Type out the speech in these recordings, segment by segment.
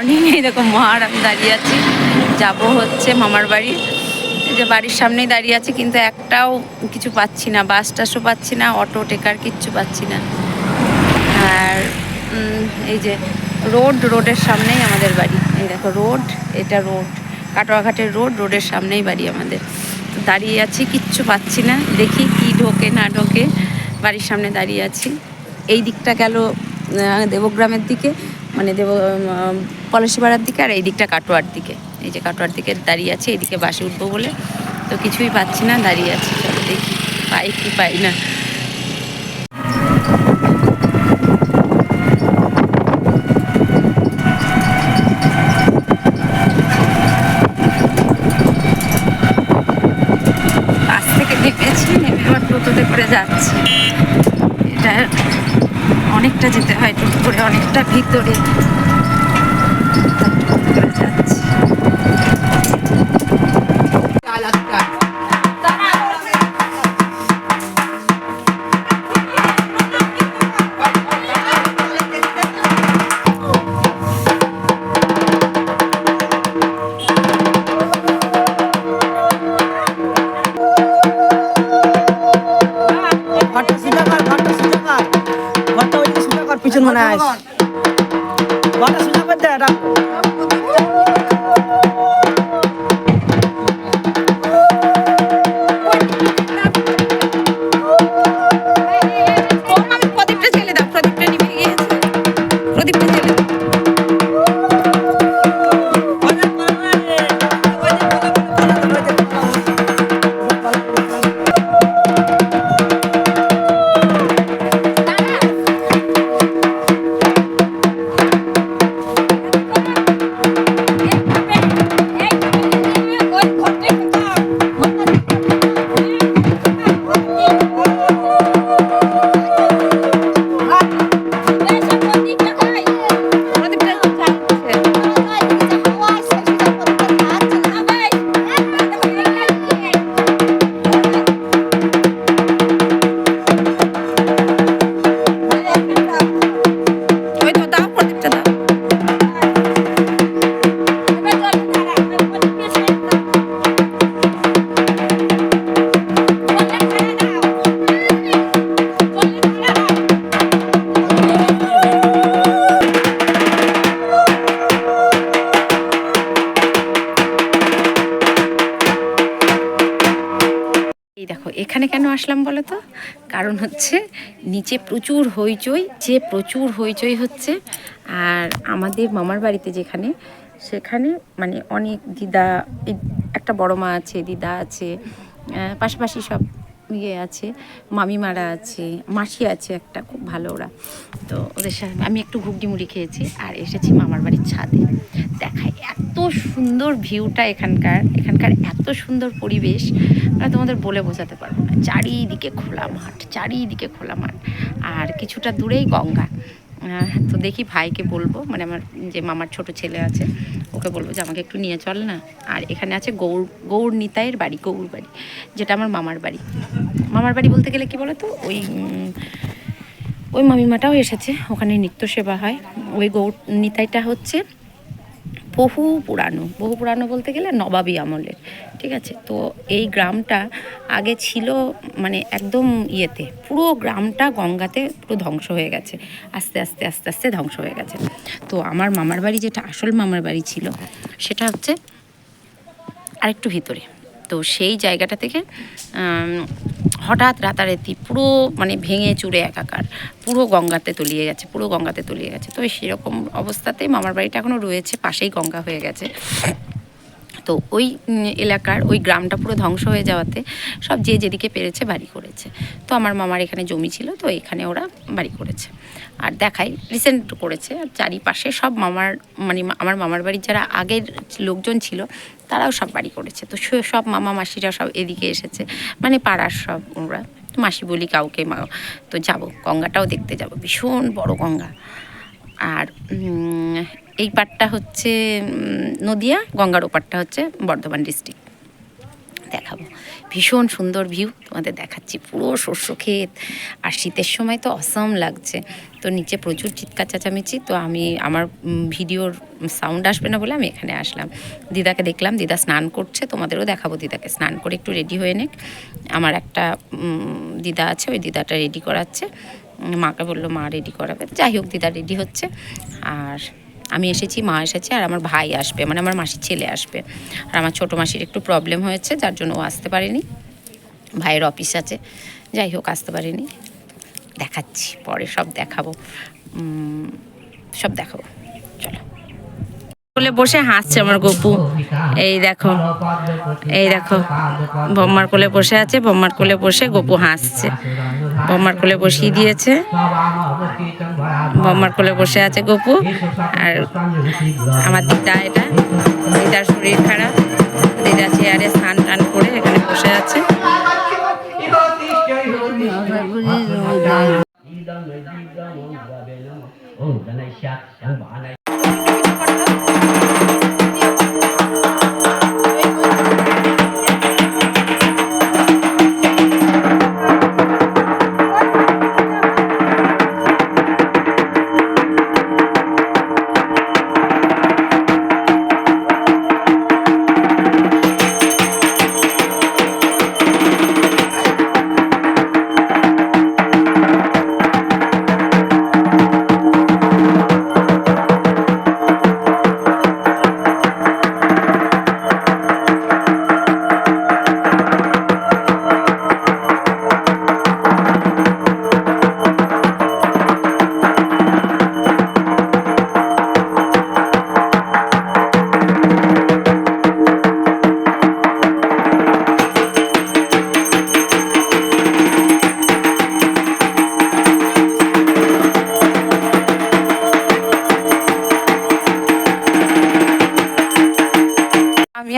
Morning এই দেখো মহারাম দাঁড়িয়ে আছি। যাব হচ্ছে মামার বাড়ি। যে বাড়ির সামনেই দাঁড়িয়ে আছি, কিন্তু একটাও কিছু পাচ্ছি না, বাস টাসও পাচ্ছি না, অটো, টেকার কিচ্ছু পাচ্ছি না। আর এই যে রোড, রোডের সামনেই আমাদের বাড়ি। এই দেখো রোড, এটা রোড। কাটোয়াঘাটের রোড, রোডের সামনেই বাড়ি আমাদের। দাঁড়িয়ে আছি, কিচ্ছু পাচ্ছি না। দেখি কি ঢোকে, না ঢোকে। বাড়ির সামনে দাঁড়িয়ে আছি। এই দিকটা গেল দেবগ্রামের দিকে। মানে দেব পলাশিপাড়ার দিকে আর এই দিকটা কাটোয়ার দিকে। এই যে কাটোয়ার দিকে দাঁড়িয়ে আছি, এইদিকে বাসে উঠবো বলে। তো কিছুই পাচ্ছি না, দাঁড়িয়ে আছি। চলো দেখি, পাই কি পাই না। বাস থেকে নেমেছি, নেমে এবার টোটোতে করে যাচ্ছি। অনেকটা যেতে হয় টোটো করে অনেকটা ভিতরে মনে আস হচ্ছে, নিচে প্রচুর হইচই, যে প্রচুর হইচই হচ্ছে, আর আমাদের মামার বাড়িতে যেখানে, সেখানে মানে অনেক দিদা একটা বড় মা আছে, দিদা আছে পাশাপাশি সব ইয়ে আছে, মামিমারা আছে, মাসি আছে একটা খুব ভালো ওরা। তো ওদের সাথে আমি একটু ঘুগনি মুড়ি খেয়েছি আর এসেছি মামার বাড়ির ছাদে। দেখায় এত সুন্দর ভিউটা এখানকার এখানকার এত সুন্দর পরিবেশ। মানে তোমাদের বলে বোঝাতে পারব না। চারিদিকে খোলা মাঠ, চারিদিকে খোলা মাঠ। আর কিছুটা দূরেই গঙ্গা। তো দেখি ভাইকে বলব মানে আমার যে মামার ছোট ছেলে আছে, ওকে বলব যে আমাকে একটু নিয়ে চল না। আর এখানে আছে গৌর গৌর নিতাইয়ের বাড়ি, গৌর বাড়ি, যেটা আমার মামার বাড়ি। মামার বাড়ি বলতে গেলে কি বলো তো ওই ওই মামিমাটাও এসেছে, ওখানে নিত্য সেবা হয়। ওই গৌর নিতাইটা হচ্ছে বহু পুরানো বহু পুরানো বলতে গেলে নবাবী আমলের, ঠিক আছে? তো এই গ্রামটা আগে ছিল মানে একদম ইয়েতে, পুরো গ্রামটা গঙ্গাতে পুরো ধ্বংস হয়ে গেছে, আস্তে আস্তে আস্তে আস্তে ধ্বংস হয়ে গেছে। তো আমার মামার বাড়ি যেটা আসল মামার বাড়ি ছিল, সেটা হচ্ছে আরেকটু ভিতরে। তো সেই জায়গাটা থেকে হঠাৎ রাতারাতি পুরো মানে ভেঙে চুড়ে একাকার, পুরো গঙ্গাতে তলিয়ে গেছে, পুরো গঙ্গাতে তলিয়ে গেছে। তো সেরকম অবস্থাতে মামার বাড়িটা এখনও রয়েছে, পাশেই গঙ্গা হয়ে গেছে। তো ওই এলাকার ওই গ্রামটা পুরো ধ্বংস হয়ে যাওয়াতে সব যে যেদিকে পেরেছে বাড়ি করেছে। তো আমার মামার এখানে জমি ছিল, তো এখানে ওরা বাড়ি করেছে। আর দেখাই রিসেন্ট করেছে, আর চারিপাশে সব মামার মানে আমার মামার বাড়ির যারা আগের লোকজন ছিল, তারাও সব বাড়ি করেছে। তো সব মামা মাসিরা সব এদিকে এসেছে। মানে পাড়ার সব ওরা। তো মাসি বলি, কাউকে মা, তো যাব, গঙ্গাটাও দেখতে যাব। ভীষণ বড় গঙ্গা। আর এই পাটটা হচ্ছে নদিয়া, গঙ্গার ওপারটা হচ্ছে বর্ধমান ডিস্ট্রিক্ট। দেখাবো। ভীষণ সুন্দর ভিউ, তোমাদের দেখাচ্ছি পুরো শস্য ক্ষেত। আর শীতের সময় তো অসম লাগছে। তো নিচে প্রচুর চিৎকার চেঁচামেচি, তো আমি আমার ভিডিওর সাউন্ড আসবে না বলে আমি এখানে আসলাম। দিদাকে দেখলাম, দিদা স্নান করছে, তোমাদেরও দেখাবো। দিদাকে স্নান করে একটু রেডি হয়ে নেক। আমার একটা দিদা আছে, ওই দিদাটা রেডি করাচ্ছে। মাকে বলল, মা রেডি করাবে। যাই হোক, দিদা রেডি হচ্ছে। আর আমি এসেছি, মা এসেছে আর আমার ভাই আসবে মানে আমার মাসির ছেলে আসবে। আর আমার ছোটো মাসির একটু প্রবলেম হয়েছে, যার জন্য ও আসতে পারেনি। ভাইয়ের অফিস আছে, যাই হোক আসতে পারেনি। দেখাচ্ছি, পরে সব দেখাবো। সব দেখাবো। চলো। কোলে বসে হাসছে আমার গপু। এই দেখো এই দেখো, বম্মার কোলে বসে আছে, বম্মার কোলে বসে গপু হাসছে। বম্মার কোলে বসিয়ে দিয়েছে। বম্মার কোলে বসে আছে গপু। আর আমার দিদা এটা, দিদার শরীর খারাপ। দিদা চেয়ারে স্নান টান করে এখানে বসে আছে।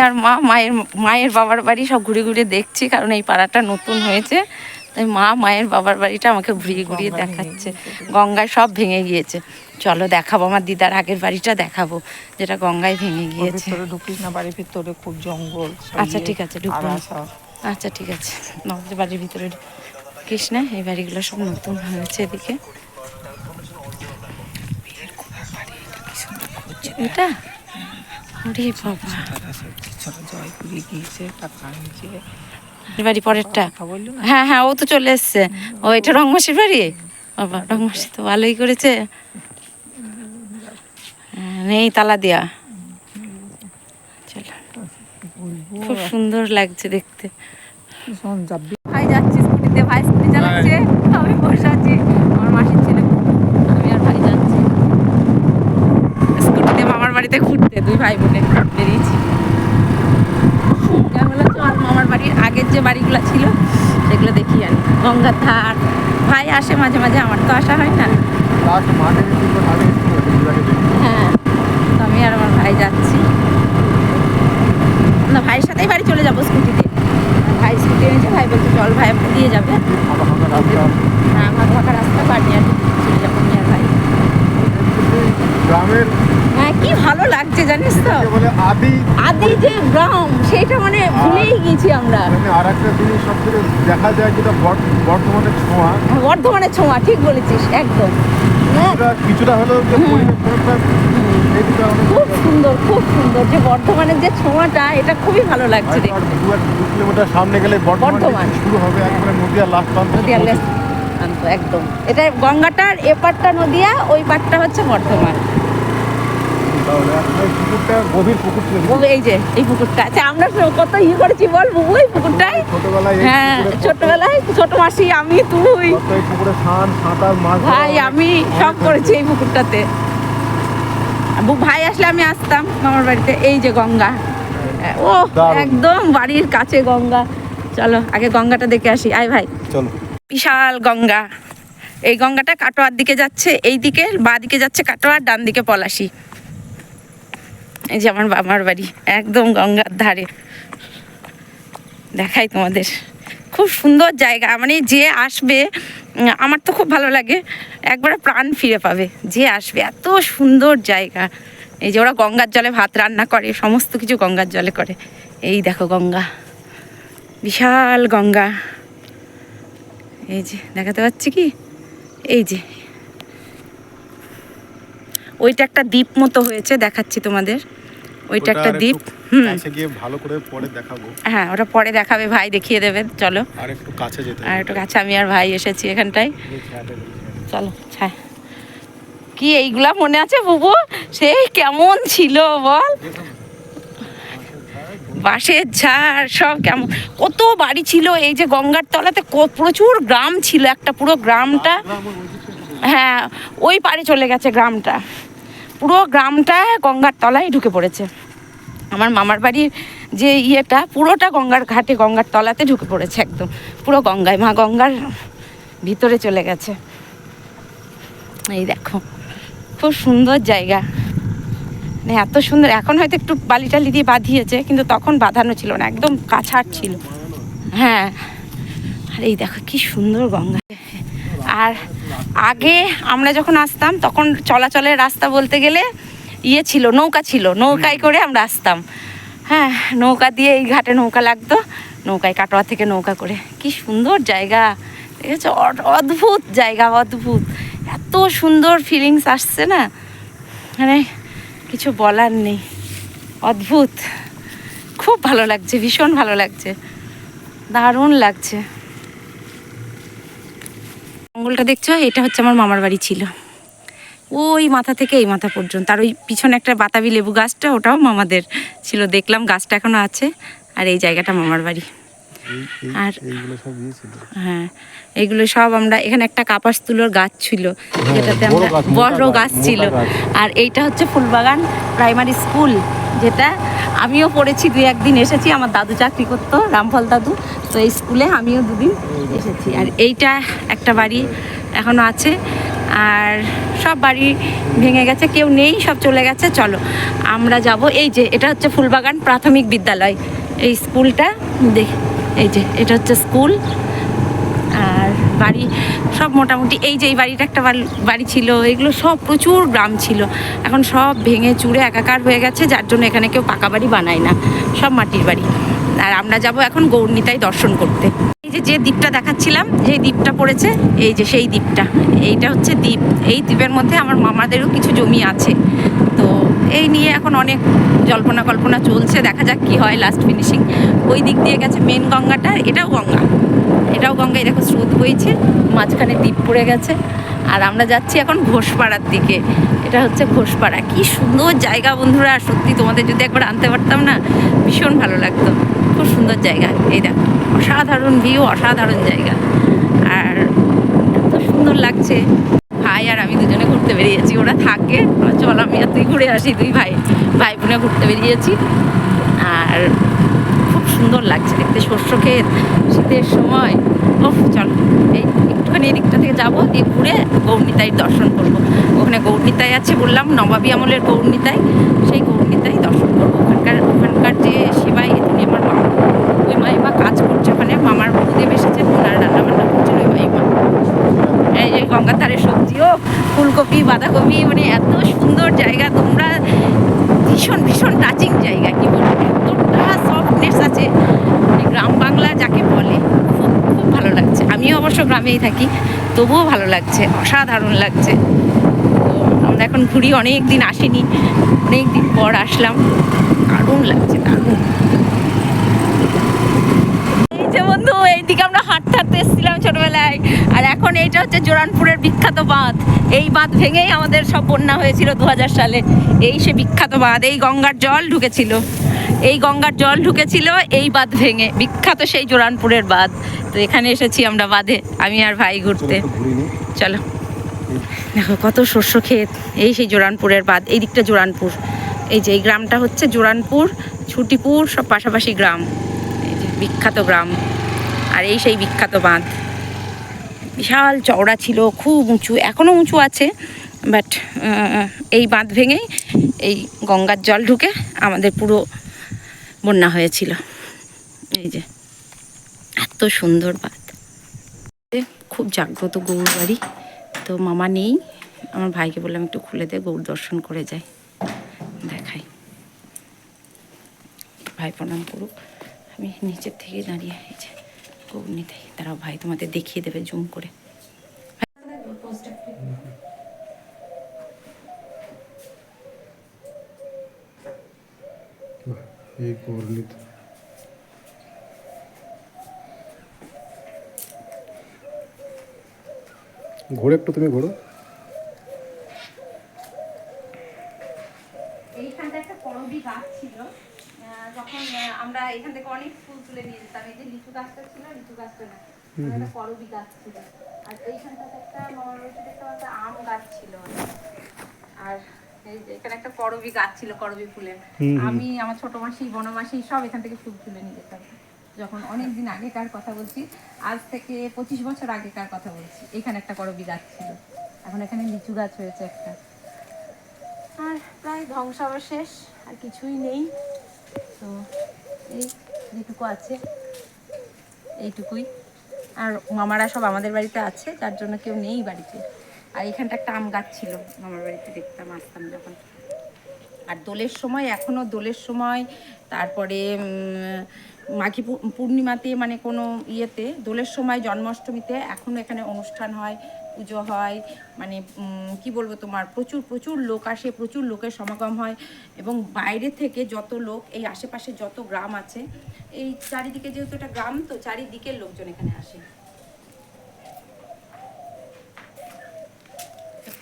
আর মা মায়ের মায়ের বাবার বাড়ি সব ঘুরে ঘুরে দেখছি কারণ এই পাড়াটা নতুন হয়েছে। তাই মা মায়ের বাবার বাড়িটা আমাকে ঘুরিয়ে ঘুরিয়ে দেখাচ্ছে। গঙ্গায় সব ভেঙে গিয়েছে। চলো দেখাবো আমার দিদার আগের বাড়িটা দেখাবো যেটা গঙ্গায় ভেঙে গিয়েছে। ঢুকিস না বাড়ির ভিতরে খুব জঙ্গল আচ্ছা ইয়ে, ঠিক আছে ঢুকবো আচ্ছা ঠিক আছে। আমাদের বাড়ির ভিতরে কৃষ্ণা এই বাড়িগুলো সব নতুন হয়েছে এদিকে। এটা? ওরে বাবা। সে কিছুটা জয়পুরি গিয়েছে টাকা আনছে বাড়ি পরেরটা? কথা বলল না? হ্যাঁ হ্যাঁ ও তো চলে এসছে। ও এটা রংমাসির বাড়ি? বাবা রংমাসি তো ভালোই করেছে। হ্যাঁ, নেই তালা দেয়া। চলো। খুব সুন্দর লাগছে দেখতে। ভাই যাচ্ছি স্কুটিতে ভাই স্কুটি চালাচ্ছে। আমি বসে আছি আমার মাসির ছেলে। আমি আর ভাই যাচ্ছি। স্কুটিতে মামার বাড়িতে ঘুরতে দুই ভাই বোনে বেরিয়েছি আমি বললাম চল মামার বাড়ির আগের যে বাড়িগুলো ছিল সেগুলো দেখি আর গঙ্গার ধার। ভাই আসে মাঝে মাঝে আমার তো আসা হয় না। হ্যাঁ তো আমি আর আমার ভাই যাচ্ছি। না ভাইয়ের সাথেই বাড়ি চলে যাব স্কুটিতে। ভাই স্কুটি এনেছে ভাই বলছে চল ভাই দিয়ে যাবে। হ্যাঁ আমার ফাঁকা রাস্তা বাড়ি আর চলে যাব। গ্রামের হ্যাঁ কি ভালো লাগছে জানিস তো? আদি আদি যে গ্রাম সেটা মানে ভুলেই গেছি আমরা। মানে আর একটা জিনিস সব থেকে দেখা যায় যেটা বর- বর্তমানে ছোঁয়া। বর্ধমানের ছোঁয়া ঠিক বলেছিস একদম। হ্যাঁ, কিছুটা হলেও খুব সুন্দর খুব সুন্দর। যে বর্ধমানের যে ছোঁয়াটা এটা খুবই ভালো লাগছে দেখতে। দু কিলোমিটার সামনে গেলে বর্ধমান বর্ধমান। শুরু হবে একবারে নদিয়া লাস্ট প্রান্ত নদিয়ার লেস প্রান্ত, একদম। এটা গঙ্গাটার এপারটা নদিয়া ওই পারটা হচ্ছে বর্ধমান পুকুরটা গভীর পুকুর এই যে এই পুকুরটা। আচ্ছা আমরা কত ই করেছি বল বুবু এই পুকুরটাই ছোটবেলায় হ্যাঁ ছোটবেলায় ছোট মাসি আমি তুই। পুকুরে স্নান সাঁতার মাছ ভাই আমি সব করেছি এই পুকুরটাতে। ভাই আসলে আমি আসতাম মামার বাড়িতে। এই যে গঙ্গা। ও একদম বাড়ির কাছে গঙ্গা। চলো আগে গঙ্গাটা দেখে আসি। আয় ভাই। চলো। বিশাল গঙ্গা। এই গঙ্গাটা কাটোয়ার দিকে যাচ্ছে এই দিকে বা দিকে যাচ্ছে কাটোয়ার ডান দিকে পলাশি। এই যে আমার বাবার বাড়ি, একদম গঙ্গার ধারে। দেখাই তোমাদের। খুব সুন্দর জায়গা মানে যে আসবে আমার তো খুব ভালো লাগে। একবারে প্রাণ ফিরে পাবে যে আসবে। এত সুন্দর জায়গা। এই যে ওরা গঙ্গার জলে ভাত রান্না করে, সমস্ত কিছু গঙ্গার জলে করে। এই দেখো গঙ্গা। বিশাল গঙ্গা। এই যে, দেখাতে পাচ্ছি কি? এই যে ওইটা একটা দ্বীপ মতো হয়েছে দেখাচ্ছি তোমাদের। ওইটা একটা দ্বীপ হুম। গিয়ে ভালো করে পরে দেখাবো। হ্যাঁ ওটা পরে দেখাবে ভাই দেখিয়ে দেবে চলো। আর একটু কাছে যেতে আর একটু কাছে আমি আর ভাই এসেছি এখানটায়। চলো ছায় কি এইগুলা মনে আছে বুবু? সে কেমন ছিল বল। বাঁশের ঝাড় সব কেমন। কত বাড়ি ছিল এই যে গঙ্গার তলাতে প্রচুর গ্রাম ছিল একটা পুরো গ্রামটা। হ্যাঁ ওই পারে চলে গেছে গ্রামটা। পুরো গ্রামটা গঙ্গার তলায় ঢুকে পড়েছে। আমার মামার বাড়ির যে ইয়েটা, পুরোটা গঙ্গার ঘাটে, গঙ্গার তলাতে ঢুকে পড়েছে একদম। পুরো গঙ্গায়, মা গঙ্গার ভিতরে চলে গেছে। এই দেখো, খুব সুন্দর জায়গা। মানে এত সুন্দর, এখন হয়তো একটু বালি টালি দিয়ে বাঁধিয়েছে, কিন্তু তখন বাঁধানো ছিল না, একদম কাছাড় ছিল। হ্যাঁ আর এই দেখো কি সুন্দর গঙ্গা। আর আগে আমরা যখন আসতাম তখন চলাচলের রাস্তা বলতে গেলে ইয়ে ছিল নৌকা ছিল। নৌকায় করে আমরা আসতাম। হ্যাঁ নৌকা দিয়ে এই ঘাটে নৌকা লাগতো নৌকায় কাটোয়া থেকে নৌকা করে। কি সুন্দর জায়গা। ঠিক আছে অদ্ভুত জায়গা অদ্ভুত। এত সুন্দর ফিলিংস আসছে না? মানে কিছু বলার নেই। অদ্ভুত। খুব ভালো লাগছে ভীষণ ভালো লাগছে। দারুণ লাগছে। জঙ্গলটা দেখছ? এটা হচ্ছে আমার মামার বাড়ি ছিল। ওই মাথা থেকে এই মাথা পর্যন্ত। আর ওই পিছনে একটা বাতাবি লেবু গাছটা, ওটাও মামাদের ছিল। দেখলাম গাছটা এখনও আছে। আর এই জায়গাটা মামার বাড়ি। আর হ্যাঁ এগুলো সব আমরা এখানে একটা কাপাস তুলোর গাছ ছিল যেটাতে আমরা বড় গাছ, ছিল। আর এইটা হচ্ছে ফুলবাগান প্রাইমারি স্কুল যেটা আমিও পড়েছি দুই একদিন এসেছি আমার দাদু চাকরি করতো রামফল দাদু। তো এই স্কুলে আমিও দুদিন এসেছি। আর এইটা একটা বাড়ি এখনও আছে আর সব বাড়ি ভেঙে গেছে কেউ নেই সব চলে গেছে চলো। আমরা যাব এই যে এটা হচ্ছে ফুলবাগান প্রাথমিক বিদ্যালয়। এই স্কুলটা দেখ। এই যে, এটা হচ্ছে স্কুল। আর বাড়ি সব মোটামুটি, এই যে এই বাড়িটা একটা বাড়ি- ছিল, এগুলো সব প্রচুর গ্রাম ছিল। এখন সব ভেঙে চুড়ে একাকার হয়ে গেছে, যার জন্য এখানে কেউ পাকা বাড়ি বানায় না, সব মাটির বাড়ি। আর আমরা যাব এখন গৌরনীতাই দর্শন করতে। এই যে যে দ্বীপটা দেখাচ্ছিলাম যে দ্বীপটা পড়েছে, এই যে সেই দ্বীপটা। এইটা হচ্ছে দ্বীপ। এই দ্বীপের মধ্যে আমার মামাদেরও কিছু জমি আছে। এই নিয়ে এখন অনেক জল্পনা কল্পনা চলছে। দেখা যাক কি হয় লাস্ট ফিনিশিং ওই দিক দিয়ে গেছে মেন গঙ্গাটা, এটাও গঙ্গা। এটাও গঙ্গায় দেখো স্রোত বইছে, মাঝখানে দ্বীপ পড়ে গেছে। আর আমরা যাচ্ছি এখন ঘোষপাড়ার দিকে। এটা হচ্ছে ঘোষপাড়া। কি সুন্দর জায়গা বন্ধুরা, সত্যি তোমাদের যদি একবার আনতে পারতাম না, ভীষণ ভালো লাগতো। খুব সুন্দর জায়গা। এই দেখো, অসাধারণ ভিউ অসাধারণ জায়গা। আর এত সুন্দর লাগছে। ভাই আর আমি দুজনে ঘুরতে বেরিয়েছি, ওরা থাকে। চল, আমি আর তুই ঘুরে আসি তুই ভাই ভাই বোনে ঘুরতে বেরিয়েছি। আর খুব সুন্দর লাগছে দেখতে শস্য ক্ষেত শীতের সময়। ও চল, এই একটুখানি এদিকটা থেকে যাব, দিয়ে ঘুরে গৌরনীতাই দর্শন করব। ওখানে গৌরনীতাই আছে বললাম, নবাবী আমলের গৌরনীতাই। সেই গৌরনীতাই দর্শন করব ওখানকার ওখানকার যে সেবাই তুমি আমার মা ওই মাইমা কাজ করছে ওখানে মামার গুরুদেব এসেছে ওনার রান্না বান্না করছেন ওই মাইমা এই যে গঙ্গার ধারে সবজিও ফুলকপি, বাঁধাকপি মানে এত সুন্দর জায়গা, তোমরা ভীষণ ভীষণ টাচিং জায়গা, কি বলব? এতটা সফটনেস আছে। মানে গ্রাম বাংলা যাকে বলে, খুব খুব ভালো লাগছে। আমিও অবশ্য গ্রামেই থাকি, তবুও ভালো লাগছে, অসাধারণ লাগছে। আমরা এখন ঘুরি অনেক দিন আসিনি অনেক দিন পর আসলাম। দারুণ লাগছে, দারুণ। এই যে বন্ধু, এইদিকে আমরা হাঁটতে হাঁটতে ছোটবেলায়। আর এখন এইটা হচ্ছে জোরানপুরের বিখ্যাত বাঁধ। এই বাঁধ ভেঙেই আমাদের সব বন্যা হয়েছিল দু হাজার সালে। এই সে বিখ্যাত বাঁধ এই গঙ্গার জল ঢুকেছিল। এই গঙ্গার জল ঢুকেছিল এই বাঁধ ভেঙে। বিখ্যাত সেই জোরানপুরের বাঁধ। তো এখানে এসেছি আমরা বাঁধে। আমি আর ভাই ঘুরতে। চলো দেখো কত শস্য ক্ষেত। এই সেই জোরানপুরের বাঁধ। এই দিকটা জোরানপুর। এই যে এই গ্রামটা হচ্ছে জোরানপুর ছুটিপুর সব পাশাপাশি গ্রাম। এই যে বিখ্যাত গ্রাম। আর এই সেই বিখ্যাত বাঁধ। বিশাল চওড়া ছিল, খুব উঁচু, এখনও উঁচু আছে বাট এই বাঁধ ভেঙেই এই গঙ্গার জল ঢুকে আমাদের পুরো বন্যা হয়েছিল। এই যে, এত সুন্দর বাঁধ। খুব জাগ্রত গৌর বাড়ি। তো মামা নেই, আমার ভাইকে বললাম একটু খুলে দে গৌর দর্শন করে যাই দেখাই। ভাই প্রণাম করুক, আমি নিচের থেকে দাঁড়িয়ে, এই গৌরনীতে তারাও ভাই তোমাদের দেখিয়ে দেবে জুম করে। এই ঘোরে একটু তুমি ঘোরো এইখানটা একটা করবি গাছ ছিল আহ, যখন আহ, আমরা এখান থেকে অনেক ফুল তুলে নিয়ে যেতাম এই যে লিচু গাছটা ছিল লিচু গাছটা না ওখানে একটা করবি গাছ ছিল। আর এইখানটাতে একটা মামার বাড়িতে দেখতে আম গাছ ছিল আর এই এখানে একটা করবি গাছ ছিল করবি ফুলের। আমি আমার ছোট মাসি বনমাসি সব এখান থেকে ফুল তুলে নিয়ে যেতাম। যখন অনেক দিন আগেকার কথা বলছি আজ থেকে পঁচিশ বছর আগেকার কথা বলছি এখানে একটা করবি গাছ ছিল। এখন এখানে লিচু গাছ হয়েছে একটা। আর প্রায় ধ্বংসাবশেষ আর কিছুই নেই। তো এই যেটুকু আছে এইটুকুই। আর মামারা সব আমাদের বাড়িতে আছে তার জন্য কেউ নেই বাড়িতে। আর এখানটা একটা আম গাছ ছিল, মামার বাড়িতে দেখতাম, আসতাম যখন। আর দোলের সময় এখনও দোলের সময়, তারপরে মাঘি পূর্ণিমাতে মানে কোনো ইয়েতে, দোলের সময় জন্মাষ্টমীতে এখনও এখানে অনুষ্ঠান হয়। পুজো হয় মানে কি বলব তোমার, প্রচুর প্রচুর লোক আসে, প্রচুর লোকের সমাগম হয় এবং বাইরে থেকে যত লোক, এই আশেপাশে যত গ্রাম আছে, এই চারিদিকে যেহেতু এটা গ্রাম, তো চারিদিকের লোকজন এখানে আসে।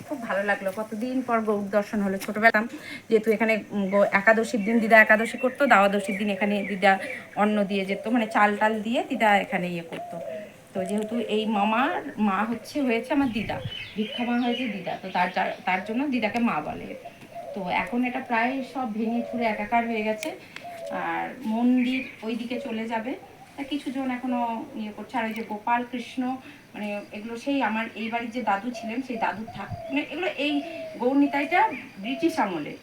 খুব ভালো লাগল, কতদিন পর গৌর দর্শন হলো ছোটবেলা। যেহেতু এখানে একাদশীর দিন দিদা একাদশী করতো, দ্বাদশীর দিন এখানে দিদা অন্ন দিয়ে যেত মানে চাল টাল দিয়ে দিদা এখানে ইয়ে করতো। তো যেহেতু এই মামার মা হচ্ছে, হয়েছে আমার দিদা, ভিক্ষা মা হয়েছে দিদা, তো তার তার জন্য দিদাকে মা বলে। তো এখন এটা প্রায় সব ভেঙে চুরে একাকার হয়ে গেছে। আর মন্দির ওই দিকে চলে যাবে। তা কিছু জন এখনও ইয়ে করছে। আর ওই যে গোপাল, কৃষ্ণ মানে এগুলো সেই আমার এই বাড়ির যে দাদু ছিলেন, সেই দাদুর থাক মানে এগুলো এই গৌরনিতাইটা ব্রিটিশ আমলের।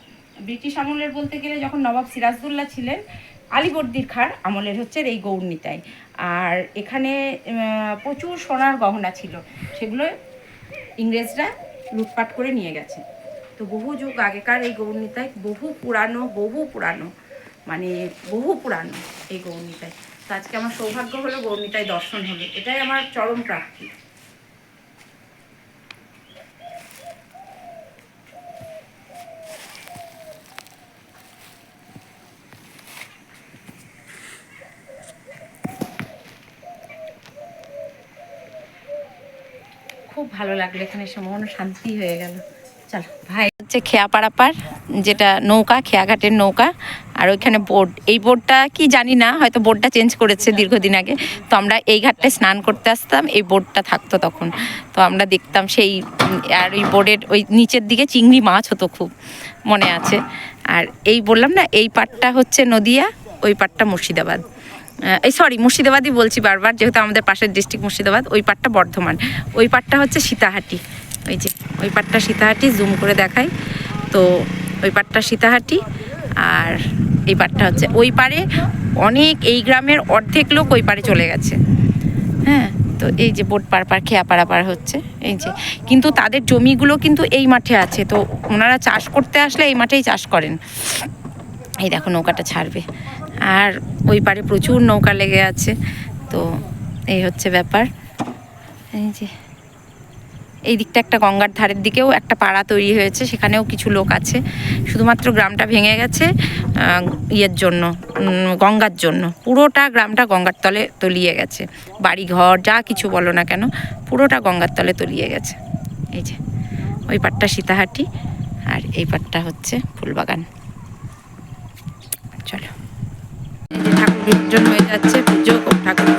ব্রিটিশ আমলের বলতে গেলে যখন নবাব সিরাজদৌল্লা ছিলেন আলিবর্দির খার আমলের হচ্ছে এই গৌরনিতাই আর এখানে প্রচুর সোনার গহনা ছিল। সেগুলো ইংরেজরা লুটপাট করে নিয়ে গেছে। তো বহু যুগ আগেকার এই গৌরনিতাই বহু পুরানো বহু পুরানো মানে বহু পুরানো এই গৌরনিতাই তো আজকে আমার সৌভাগ্য হলো গৌরনিতাই দর্শন হলো। এটাই আমার চরম প্রাপ্তি। খুব ভালো লাগল এখানে এসে মন শান্তি হয়ে গেল। ভাই। হচ্ছে যেটা নৌকা, খেয়াঘাটের নৌকা, আর ওইখানে বোর্ড এই কি জানি না, হয়তো বোর্ডটা চেঞ্জ করেছে দীর্ঘদিন আগে। তো আমরা এই ঘাটটায় স্নান করতে আসতাম, এই বোর্ডটা থাকতো তখন। তো আমরা দেখতাম সেই, আর ওই বোর্ডের ওই নিচের দিকে চিংড়ি মাছ হতো খুব, মনে আছে। আর এই বললাম না, এই পাটটা হচ্ছে নদিয়া, ওই পাটটা মুর্শিদাবাদ। এই সরি মুর্শিদাবাদই বলছি বারবার, যেহেতু আমাদের পাশের ডিস্ট্রিক্ট মুর্শিদাবাদ, ওই পাটটা বর্ধমান। ওই পাটটা হচ্ছে সীতাহাটি। ওই যে, ওই পাটটা সীতাহাটি জুম করে দেখাই। তো ওই পাটটা সীতাহাটি, আর এই পাটটা হচ্ছে, ওই পারে অনেক, এই গ্রামের অর্ধেক লোক ওই পারে চলে গেছে। হ্যাঁ তো এই যে বোট পার পার, খেয়া পাড়া পার হচ্ছে, এই যে। কিন্তু তাদের জমিগুলো কিন্তু এই মাঠে আছে, তো ওনারা চাষ করতে আসলে এই মাঠেই চাষ করেন। এই দেখো, নৌকাটা ছাড়বে। আর ওই পারে প্রচুর নৌকা লেগে আছে। তো এই হচ্ছে ব্যাপার। এই যে, এই দিকটা একটা গঙ্গার ধারের দিকেও একটা পাড়া তৈরি হয়েছে, সেখানেও কিছু লোক আছে। শুধুমাত্র গ্রামটা ভেঙে গেছে ইয়ের জন্য গঙ্গার জন্য। পুরোটা গ্রামটা গঙ্গার তলে তলিয়ে গেছে। বাড়ি ঘর যা কিছু বলো না কেন, পুরোটা গঙ্গার তলে তলিয়ে গেছে। এই যে, ওই পাটটা সীতাহাটি, আর এই পাটটা হচ্ছে ফুলবাগান। চলো। এই ঠাকুর বিসর্জন হয়ে যাচ্ছে পুজো ঠাকুর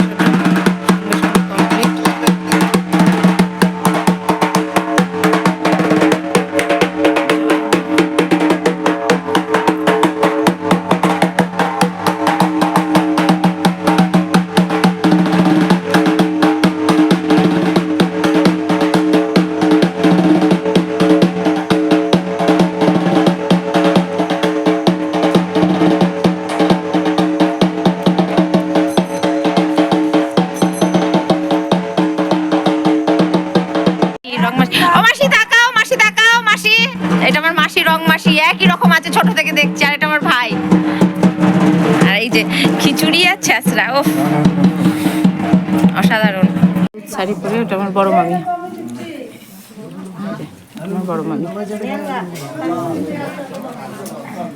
বড় মামি। আমার বড় মামি।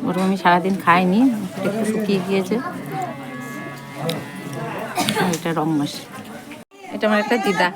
বড় মামি সারাদিন খায়নি একটু শুকিয়ে গিয়েছে। এটা রং মাস। এটা আমার একটা দিদা।